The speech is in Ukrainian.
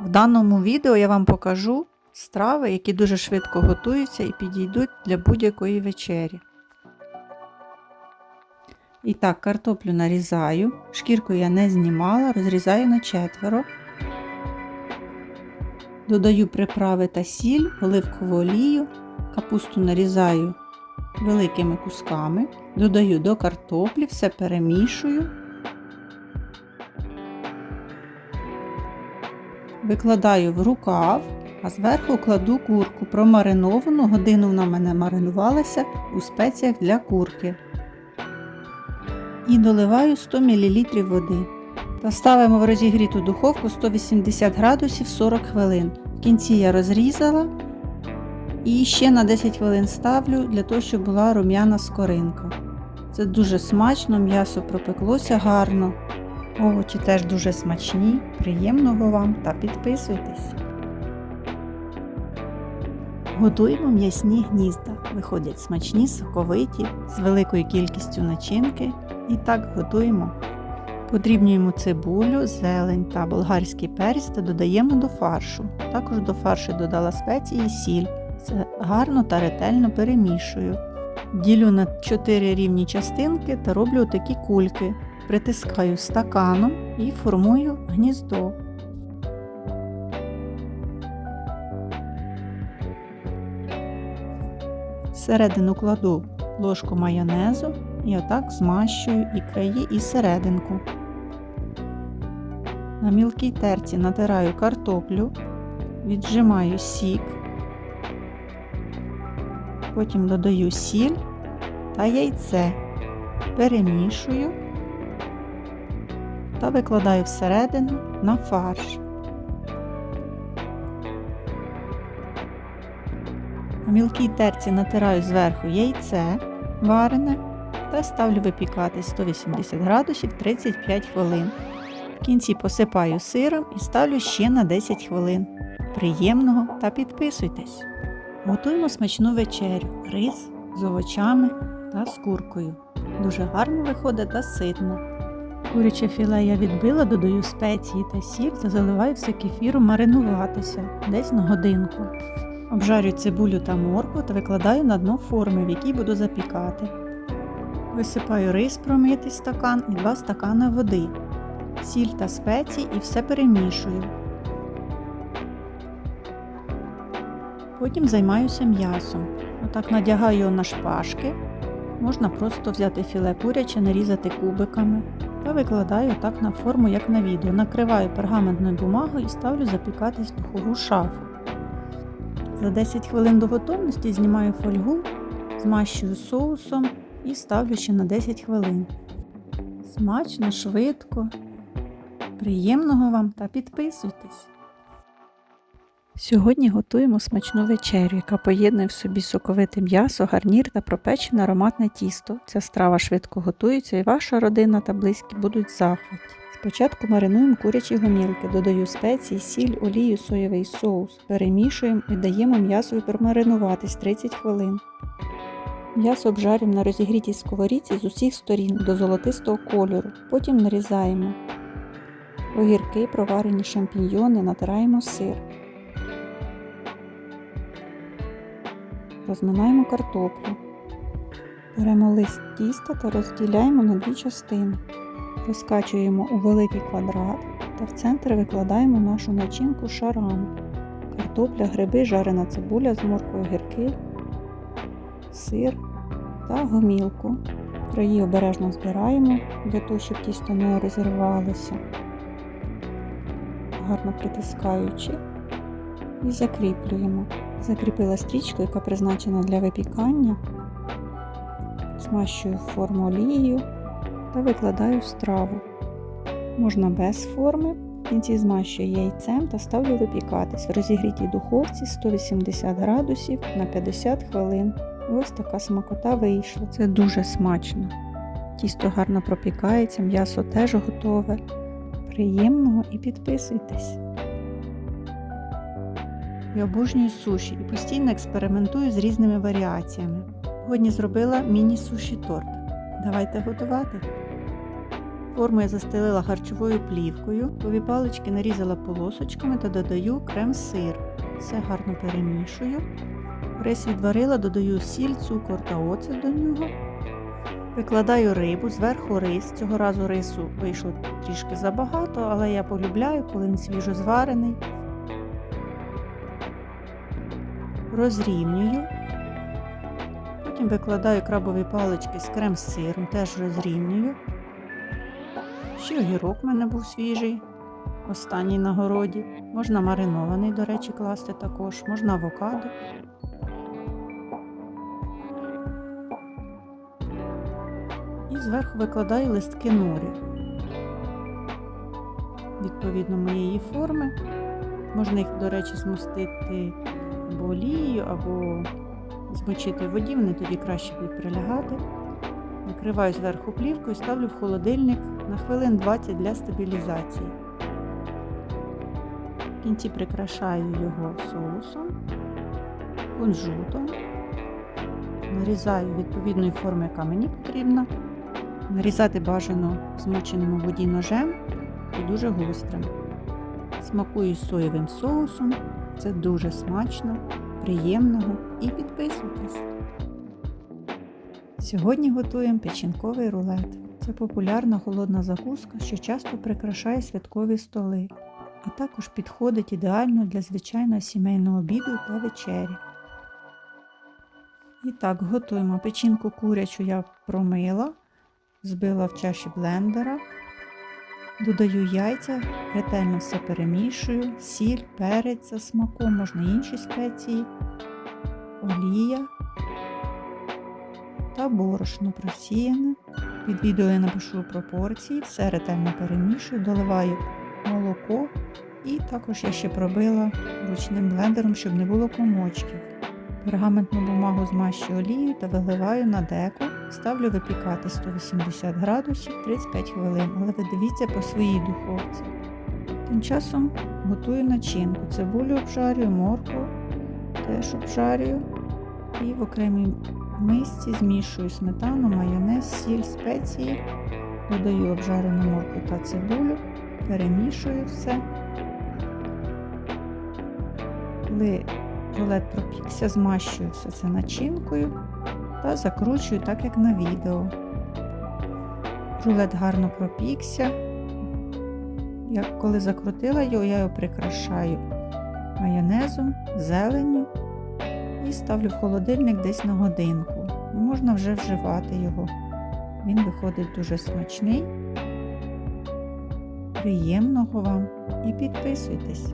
В даному відео я вам покажу страви, які дуже швидко готуються і підійдуть для будь-якої вечері. І так, картоплю нарізаю, шкірку я не знімала, розрізаю на четверо. Додаю приправи та сіль, оливкову олію, капусту нарізаю великими кусками, додаю до картоплі, все перемішую. Викладаю в рукав, а зверху кладу курку промариновану, годину вона в мене маринувалася у спеціях для курки. І доливаю 100 мл води. Та ставимо в розігріту духовку 180 градусів 40 хвилин. В кінці я розрізала і ще на 10 хвилин ставлю для того, щоб була рум'яна скоринка. Це дуже смачно, м'ясо пропеклося гарно. Овочі теж дуже смачні, приємного вам та підписуйтесь. Готуємо м'ясні гнізда. Виходять смачні, соковиті, з великою кількістю начинки. І так готуємо. Подрібнюємо цибулю, зелень та болгарський перець та додаємо до фаршу. Також до фаршу додала спеції і сіль. Все гарно та ретельно перемішую. Ділю на 4 рівні частинки та роблю такі кульки. Притискаю стаканом і формую гніздо. Всередину кладу ложку майонезу і отак змащую і краї і серединку. На мілкій терці натираю картоплю, віджимаю сік, потім додаю сіль та яйце, перемішую та викладаю всередину на фарш. На мілкій терці натираю зверху яйце варене та ставлю випікати 180 градусів 35 хвилин. В кінці посипаю сиром і ставлю ще на 10 хвилин. Приємного та підписуйтесь! Готуємо смачну вечерю, рис з овочами та з куркою. Дуже гарно виходить та ситно. Куряче філе я відбила, додаю спеції та сіль та заливаю все кефіром маринуватися десь на годинку. Обжарю цибулю та моркву та викладаю на дно форми, в якій буду запікати. Висипаю рис промитий стакан і 2 стакани води, сіль та спеції і все перемішую. Потім займаюся м'ясом. Отак надягаю його на шпажки. Можна просто взяти філе куряче, нарізати кубиками та викладаю так на форму, як на відео. Накриваю пергаментною бумагою і ставлю запікатись в духову шафу. За 10 хвилин до готовності знімаю фольгу, змащую соусом і ставлю ще на 10 хвилин. Смачно, швидко. Приємного вам та підписуйтесь! Сьогодні готуємо смачну вечерю, яка поєднує в собі соковите м'ясо, гарнір та пропечене ароматне тісто. Ця страва швидко готується і ваша родина та близькі будуть в захваті. Спочатку маринуємо курячі гомілки, додаю спеції, сіль, олію, соєвий соус. Перемішуємо і даємо м'ясові промаринуватись 30 хвилин. М'ясо обжарюємо на розігрітій сковорідці з усіх сторін до золотистого кольору. Потім нарізаємо огірки, проварені шампіньйони, натираємо сир. Розминаємо картоплю. Беремо лист тіста та розділяємо на дві частини. Розкачуємо у великий квадрат та в центр викладаємо нашу начинку шарами. Картопля, гриби, жарена цибуля з моркою гірки, сир та гомілку. Краї обережно збираємо для того, щоб тісто не розірвалося, гарно притискаючи і закріплюємо. Закріпила стрічку, яка призначена для випікання, змащую форму олією та викладаю страву. Можна без форми, в кінці змащую яйцем та ставлю випікатись в розігрітій духовці 180 градусів на 50 хвилин. Ось така смакота вийшла. Це дуже смачно. Тісто гарно пропікається, м'ясо теж готове. Приємного і підписуйтесь! Я обожнюю суші і постійно експериментую з різними варіаціями. Сьогодні зробила міні-суші торт. Давайте готувати. Форму я застелила харчовою плівкою, пові палички нарізала полосочками та додаю крем-сир. Все гарно перемішую. Рис відварила, додаю сіль, цукор та оцет до нього. Викладаю рибу, зверху рис. Цього разу рису вийшло трішки забагато, але я полюбляю, коли він свіжо Розрівнюю. Потім викладаю крабові палички з крем з сиром, теж розрівнюю. Ще огірок в мене був свіжий, останній на городі. Можна маринований, до речі, класти також, можна авокадо. І зверху викладаю листки норі. Відповідно моєї форми. Можна їх, до речі, змостити або олією, або змочити в воді, вони тоді краще будуть прилягати. Накриваю зверху плівкою, ставлю в холодильник на хвилин 20 для стабілізації. В кінці прикрашаю його соусом, кунжутом, нарізаю відповідної форми, яка мені потрібна. Нарізати бажано змоченим у воді ножем і дуже гострим. Смакую соєвим соусом. Це дуже смачно, приємного і підписуйтесь. Сьогодні готуємо печінковий рулет. Це популярна холодна закуска, що часто прикрашає святкові столи, а також підходить ідеально для звичайного сімейного обіду та вечері. І так, готуємо печінку курячу я промила, збила в чаші блендера. Додаю яйця, ретельно все перемішую, сіль, перець за смаком, можна інші спеції, олія та борошно просіяне. Під відео я напишу пропорції, все ретельно перемішую, доливаю молоко і також я ще пробила ручним блендером, щоб не було комочків. Пергаментну бумагу змащую олією та виливаю на деко, ставлю випікати 180 градусів 35 хвилин, але ви дивіться по своїй духовці. Тим часом готую начинку. Цибулю обжарюю, моркву теж обжарюю і в окремій мисці змішую сметану, майонез, сіль, спеції, додаю обжарену моркву та цибулю, перемішую все. Коли рулет пропікся, змащую все це начинкою та закручую так, як на відео. Рулет гарно пропікся. Як коли закрутила його, я його прикрашаю майонезом, зеленню і ставлю в холодильник десь на годинку. І можна вже вживати його. Він виходить дуже смачний. Приємного вам і підписуйтесь!